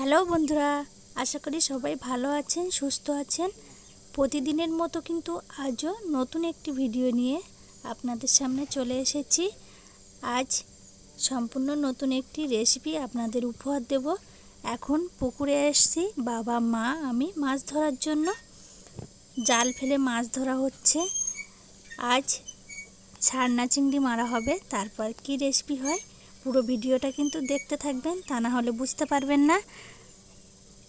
Hello বন্ধুরা, আশা করি সবাই ভালো আছেন, সুস্থ আছেন। প্রতিদিনের মতো কিন্তু আজও নতুন একটি ভিডিও নিয়ে আপনাদের সামনে চলে এসেছি। আজ সম্পূর্ণ নতুন একটি রেসিপি আপনাদের উপহার দেব। এখন পুকুরে এসেছি, বাবা, মা, আমি মাছ ধরার জন্য। জাল ফেলে মাছ ধরা হচ্ছে। আজ ছাড়না চিংড়ি মারা হবে, তারপর কি রেসিপি হয় পুরো ভিডিওটা কিন্তু দেখতে থাকবেন, তা না হলে বুঝতে পারবেন না।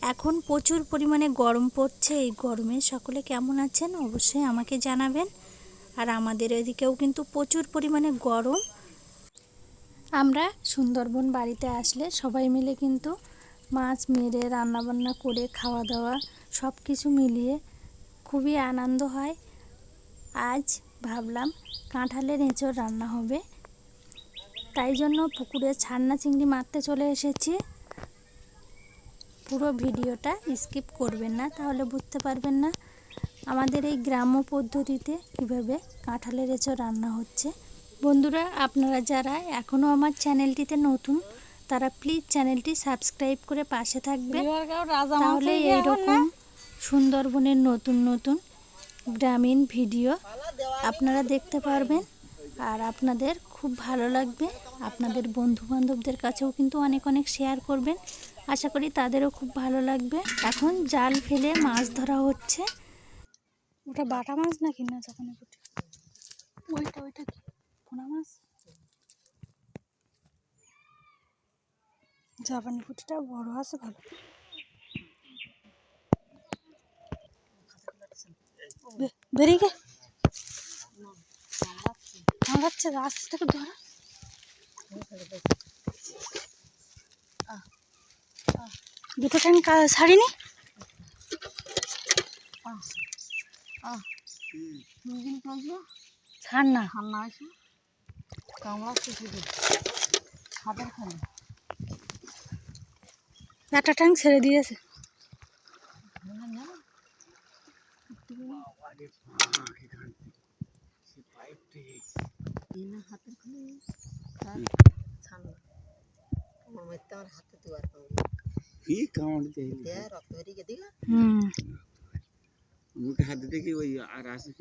এখন প্রচুর পরিমাণে গরম পড়ছে, এই গরমে সকলে কেমন আছেন অবশ্যই আমাকে জানাবেন। আর আমাদের এদিকেও কিন্তু প্রচুর পরিমাণে গরম। আমরা সুন্দরবন বাড়িতে আসলে সবাই মিলে কিন্তু মাছ মেরে, রান্নাবান্না করে খাওয়া দাওয়া সব কিছু মিলিয়ে খুবই আনন্দ হয়। আজ ভাবলাম কাঁঠালের এঁচড় রান্না হবে। তাই জন্য পুকুরে ছান্না চিংড়ি মারতে চলে এসেছি। পুরো ভিডিওটা স্কিপ করবেন না তাহলে বুঝতে পারবেন না আমাদের এই গ্রাম্য পদ্ধতিতে কীভাবে কাঁঠালের এঁচড় রান্না হচ্ছে। বন্ধুরা আপনারা যারা এখনও আমার চ্যানেলটিতে নতুন তারা প্লিজ চ্যানেলটি সাবস্ক্রাইব করে পাশে থাকবেন। তাহলে এইরকম সুন্দরবনের নতুন নতুন গ্রামীণ ভিডিও আপনারা দেখতে পারবেন। আর আপনাদের খুব ভালো লাগবে। আপনাদের বন্ধু বান্ধবদের কাছেও কিন্তু অনেক অনেক শেয়ার করবেন। আশা করি তাদেরও খুব ভালো লাগবে। এখন জাল ফেলে মাছ ধরা হচ্ছে। ওটা বাটা মাছ না জাপানি পুঁটি? ওইটা ওইটা কি? পোনা মাছ? জাপানি পুঁটিটা বড় আছে, ভালো। বেরিয়ে গে। আস্তে ধরা। দুটো ট্যাং ছাড়িনি? ছাড় না। হাতের খালি একটা ট্যাং ছেড়ে দিয়েছে। ঠান্ডা আমার হাতে দুয়ার কামড় কি কামড় দিতে দে রক্ত বেরিয়ে দিগা হুম মুখে হাত দিতে কি ওই আর আসে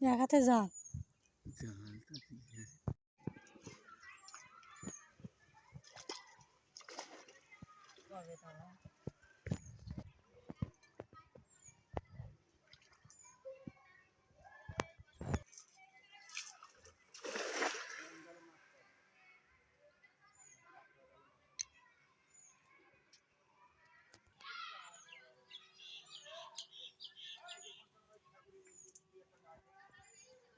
কিনা কান ধরে দিতে আমার আছে এখন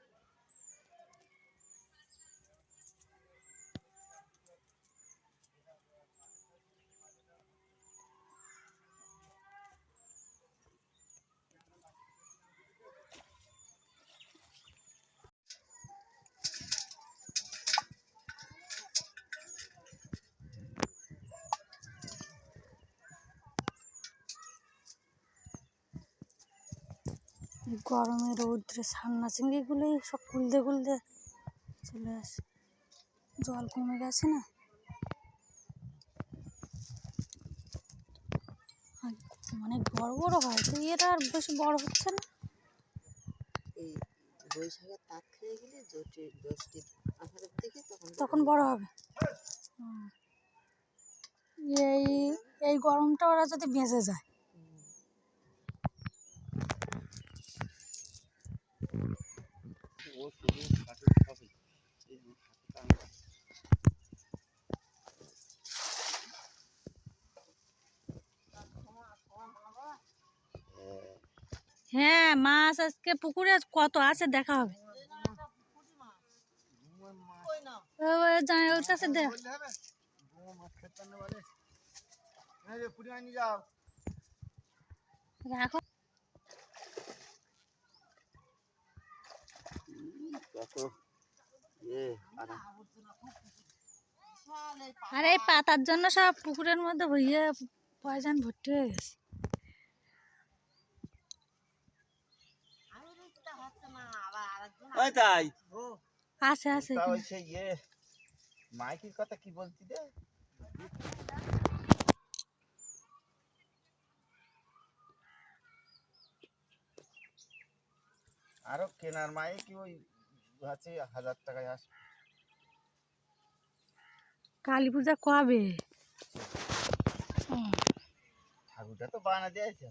না আছে আস্তে আস্তে করতে হবে না জালটা করতে জাল নিয়ে কি এক হাতে জাল জালটা ঠিক আছে হবে তাহলে এই গরমে রৌদ্রে ছান্না চিংড়িগুলোই সব কুলদে কুলদে চলে আসে। জল কমে গেছে না? আর মানে বড় বড় হয় তো এরা আর বেশি বড় হচ্ছে না? এই বৈশাখের তাক খেয়ে গেলে জ্যৈষ্ঠী জ্যৈষ্ঠীর আষাঢ়ের দিকে তখন তখন বড় হবে। এই এই গরমটা ওরা যদি বেঁচে যায় ও শুধু হাতে খাবে এই হাতে কামড় হ্যাঁ মাছ আজকে পুকুরে আজ কত আছে দেখা হবে। ও- ও যা- ওর কাছে দে। রাখো। আর এই পাতার জন্য সব পুকুরের মধ্যে ভইয়ে পয়সান ভর্তি হয়ে গেছে। ওই তাই। আছে আছে ইয়ে মাইকির কথা কি বলতি রে? আরও কেনার মাই কি ওই আছে হাজার টাকায় আস কালী পূজা কবে। ঠাকুরটা তো বানা দিয়েছে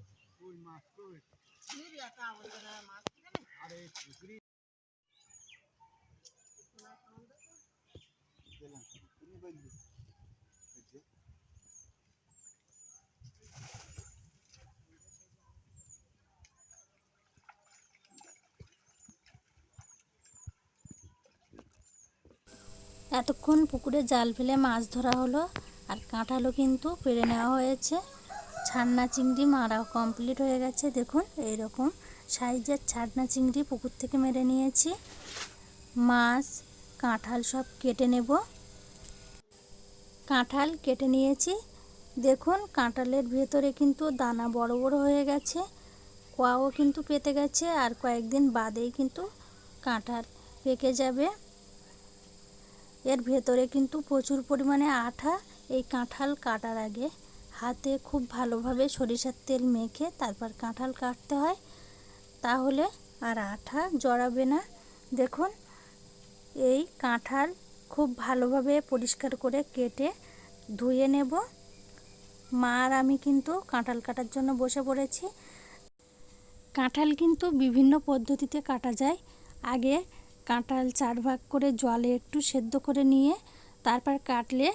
এতক্ষণ পুকুরে জাল ফেলে মাছ ধরা হলো আর কাঁঠালও কিন্তু পেরে নেওয়া হয়েছে। ছান্না চিংড়ি মারা কমপ্লিট হয়ে গেছে। দেখুন, এইরকম সাইজের ছান্না চিংড়ি পুকুর থেকে মেরে নিয়েছি। মাছ, কাঁঠাল সব কেটে নেব। কাঁঠাল কেটে নিয়েছি। দেখুন, কাঁঠালের ভেতরে কিন্তু দানা বড় বড় হয়ে গেছে। কোয়াও কিন্তু পেতে গেছে আর কয়েকদিন বাদেই কিন্তু কাঁঠাল পেকে যাবে। এর ভেতরে কিন্তু প্রচুর পরিমাণে আঠা, এই কাঁঠাল কাটার আগে। হাতে খুব ভালোভাবে সরিষার তেল মেখে তারপর কাঁঠাল কাটতে হয়। তাহলে আর আঠা জড়াবে না। দেখুন, এই কাঁঠাল খুব ভালোভাবে পরিষ্কার করে কেটে ধুয়ে নেব। মা আর আমি কিন্তু কাঁঠাল কাটার জন্য বসে পড়েছি। কাঁঠাল কিন্তু বিভিন্ন পদ্ধতিতে কাটা যায়। আগে কাঁঠাল চার ভাগ করে জলে একটু সেদ্ধ করে নিয়ে তারপর কাটলে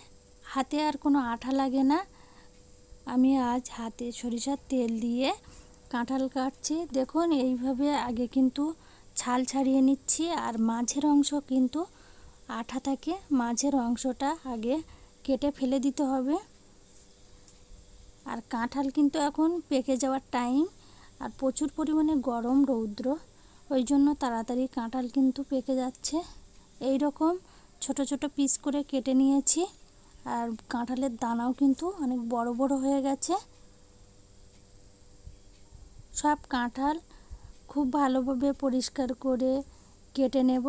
হাতে আর কোনো আঠা লাগে না। আমি আজ হাতে সরিষার তেল দিয়ে কাঁঠাল কাটছি। দেখুন, এইভাবে আগে কিন্তু ছাল ছাড়িয়ে নিচ্ছি আর মাঝের অংশ কিন্তু আঠা থাকে। মাঝের অংশটা আগে কেটে ফেলে দিতে হবে। আর কাঁঠাল কিন্তু এখন পেকে যাওয়ার টাইম আর প্রচুর পরিমাণে গরম রৌদ্র ওই জন্য তাড়াতাড়ি কাঁঠাল কিন্তু পেকে যাচ্ছে। এই রকম ছোট ছোট পিস করে কেটে নিয়েছি। আর কাঁঠালের দানাও কিন্তু অনেক বড় বড় হয়ে গেছে। সব কাঁঠাল খুব ভালোভাবে পরিষ্কার করে কেটে নেব।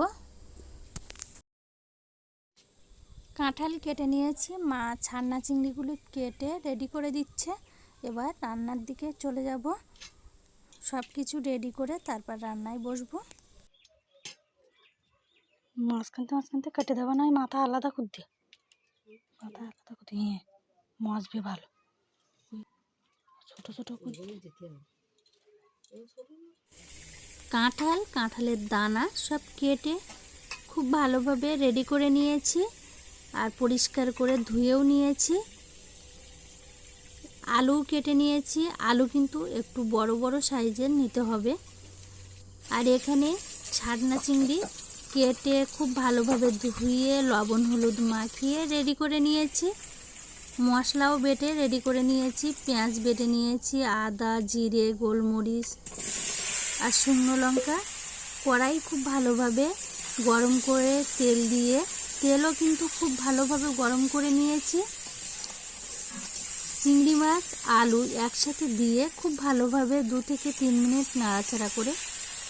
কাঁঠাল কেটে নিয়েছি। মা ছান্না চিংড়িগুলি কেটে রেডি করে দিচ্ছে। এবার রান্নার দিকে চলে যাব। সব কিছু রেডি করে তারপর রান্নায় বসবো। মাঝখানতে মাঝখানতে কেটে দেবো না মাথা আলাদা করে দিয়ে মাথা আলাদা করে দিয়ে হ্যাঁ মজবে ভালো। ছোট ছোট করে। কাঁঠাল কাঁঠালের দানা সব কেটে খুব ভালোভাবে রেডি করে নিয়েছি আর পরিষ্কার করে ধুয়েও নিয়েছি। আলু কেটে নিয়েছি। আলু কিন্তু একটু বড় বড় সাইজের নিতে হবে। আর এখানে ছাটনা চিংড়ি কেটে খুব ভালোভাবে ধুয়ে, লবণ, হলুদ মাখিয়ে রেডি করে নিয়েছি। মশলাও বেটে রেডি করে নিয়েছি। পেঁয়াজ বেটে নিয়েছি, আদা, জিরে, গোলমরিচ আর শুকনো লঙ্কা। কড়াই খুব ভালোভাবে গরম করে তেল দিয়ে, তেলও কিন্তু খুব ভালোভাবে গরম করে নিয়েছি। চিংড়ি মাছ, আলু একসাথে দিয়ে খুব ভালোভাবে দু থেকে তিন মিনিট নাড়াচাড়া করে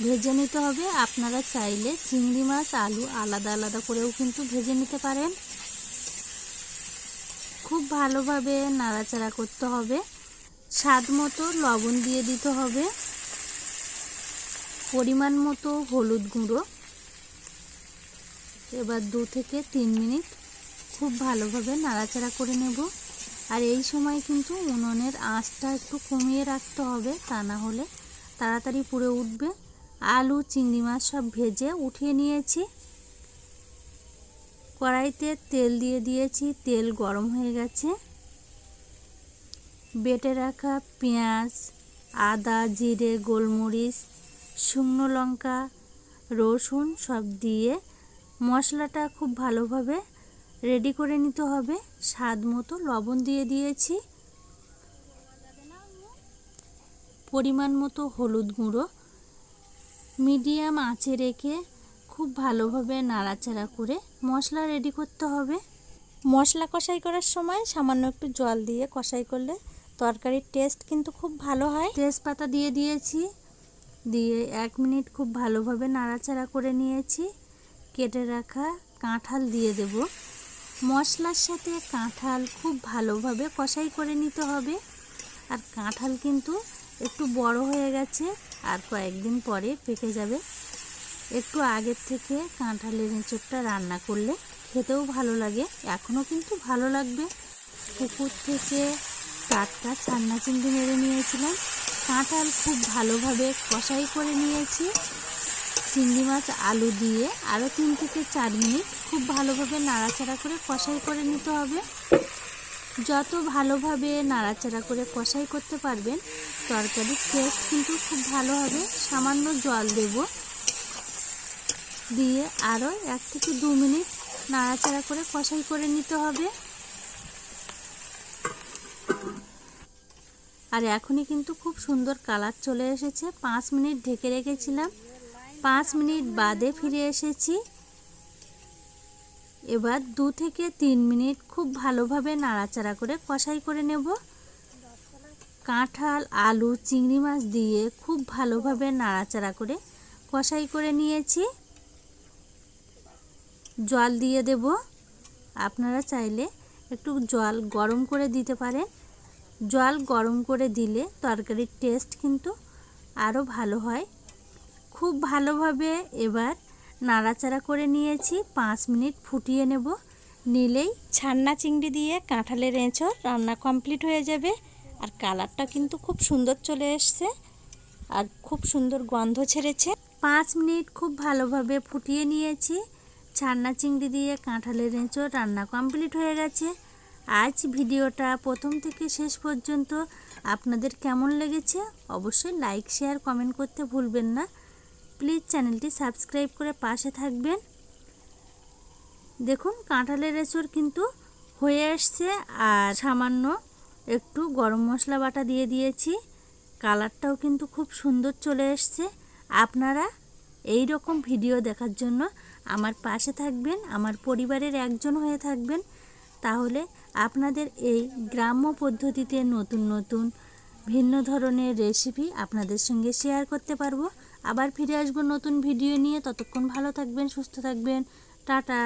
ভেজে নিতে হবে। আপনারা চাইলে চিংড়ি মাছ, আলু আলাদা আলাদা করেও কিন্তু ভেজে নিতে পারেন। খুব ভালোভাবে নাড়াচাড়া করতে হবে। স্বাদ মতো লবণ দিয়ে দিতে হবে। পরিমাণ মতো হলুদ গুঁড়ো। এবার দু থেকে তিন মিনিট খুব ভালোভাবে নাড়াচাড়া করে নেব। আর এই সময় কিন্তু উনুনের আঁচটা একটু কমিয়ে রাখতে হবে, তা না হলে তাড়াতাড়ি পুড়ে উঠবে। আলু, চিংড়ি মাছ সব ভেজে উঠিয়ে নিয়েছি। কড়াইতে তেল দিয়ে দিয়েছি, তেল গরম হয়ে গেছে। বেটে রাখা পেঁয়াজ, আদা, জিরে, গোলমরিচ, শুকনো লঙ্কা, রসুন সব দিয়ে মশলাটা খুব ভালোভাবে রেডি করে নিতে হবে। স্বাদ মতো লবণ দিয়ে দিয়েছি। পরিমাণ মতো হলুদ গুঁড়ো। মিডিয়াম আঁচে রেখে খুব ভালোভাবে নাড়াচাড়া করে মশলা রেডি করতে হবে। মশলা কষাই করার সময় সামান্য একটু জল দিয়ে কষাই করলে তরকারির টেস্ট কিন্তু খুব ভালো হয়। তেজপাতা দিয়ে দিয়েছি। দিয়ে এক মিনিট খুব ভালোভাবে নাড়াচাড়া করে নিয়েছি। কেটে রাখা কাঁঠাল দিয়ে দেব। মশলার সাথে কাঁঠাল খুব ভালোভাবে কষাই করে নিতে হবে। আর কাঁঠাল কিন্তু একটু বড় হয়ে গেছে আর কয়েকদিন পরে পেকে যাবে। একটু আগের থেকে কাঁঠালের এঁচোড়টা রান্না করলে খেতেও ভালো লাগে এখনও কিন্তু ভালো লাগবে। পুকুর থেকে টাটকা ছান্না চিংড়ি মেরে নিয়েছিলাম। কাঁঠাল খুব ভালোভাবে কষাই করে নিয়েছি। চিংড়ি মাছ, আলু দিয়ে আরও তিন থেকে চার মিনিট খুব ভালোভাবে নাড়াচাড়া করে কষাই করে নিতে হবে। যত ভালোভাবে নাড়াচাড়া করে কষাই করতে পারবেন, তরকারির টেস্ট কিন্তু খুব ভালো হবে। সামান্য জল দেব। দিয়ে আরও এক থেকে দু মিনিট নাড়াচাড়া করে কষাই করে নিতে হবে। আর এখনই কিন্তু খুব সুন্দর কালার চলে এসেছে। পাঁচ মিনিট ঢেকে রেখেছিলাম। পাঁচ মিনিট বাদে ফিরে এসেছি। এবার দু থেকে তিন মিনিট খুব ভালোভাবে নাড়াচাড়া করে কষাই করে নেব। কাঁঠাল, আলু, চিংড়ি মাছ দিয়ে খুব ভালোভাবে নাড়াচাড়া করে কষাই করে নিয়েছি। জল দিয়ে দেব। আপনারা চাইলে একটু জল গরম করে দিতে পারেন। জল গরম করে দিলে তরকারির টেস্ট কিন্তু আরও ভালো হয়। খুব ভালোভাবে এবার নাড়াচাড়া করে নিয়েছি। পাঁচ মিনিট ফুটিয়ে নেব। নিলেই ছান্না চিংড়ি দিয়ে কাঁঠালের এঁচড় রান্না কমপ্লিট হয়ে যাবে। আর কালারটা কিন্তু খুব সুন্দর চলে এসছে আর খুব সুন্দর গন্ধ ছেড়েছে। পাঁচ মিনিট খুব ভালোভাবে ফুটিয়ে নিয়েছি। ছান্না চিংড়ি দিয়ে কাঁঠালের এঁচড় রান্না কমপ্লিট হয়ে গেছে। আজ ভিডিওটা প্রথম থেকে শেষ পর্যন্ত আপনাদের কেমন লেগেছে অবশ্যই লাইক, শেয়ার, কমেন্ট করতে ভুলবেন না। প্লিজ চ্যানেলটি সাবস্ক্রাইব করে পাশে থাকবেন। দেখুন, কাঁঠালের এঁচড় কিন্তু হয়ে আসছে আর সামান্য একটু গরম মশলা বাটা দিয়ে দিয়েছি। কালারটাও কিন্তু খুব সুন্দর চলে এসছে। আপনারা এই রকম ভিডিও দেখার জন্য আমার পাশে থাকবেন, আমার পরিবারের একজন হয়ে থাকবেন। তাহলে আপনাদের এই গ্রাম্য পদ্ধতিতে নতুন নতুন, ভিন্ন ধরনের রেসিপি আপনাদের সঙ্গে শেয়ার করতে পারব। আবার ফিরে আসব নতুন ভিডিও নিয়ে। ততক্ষণ ভালো থাকবেন সুস্থ থাকবেন। টাটা।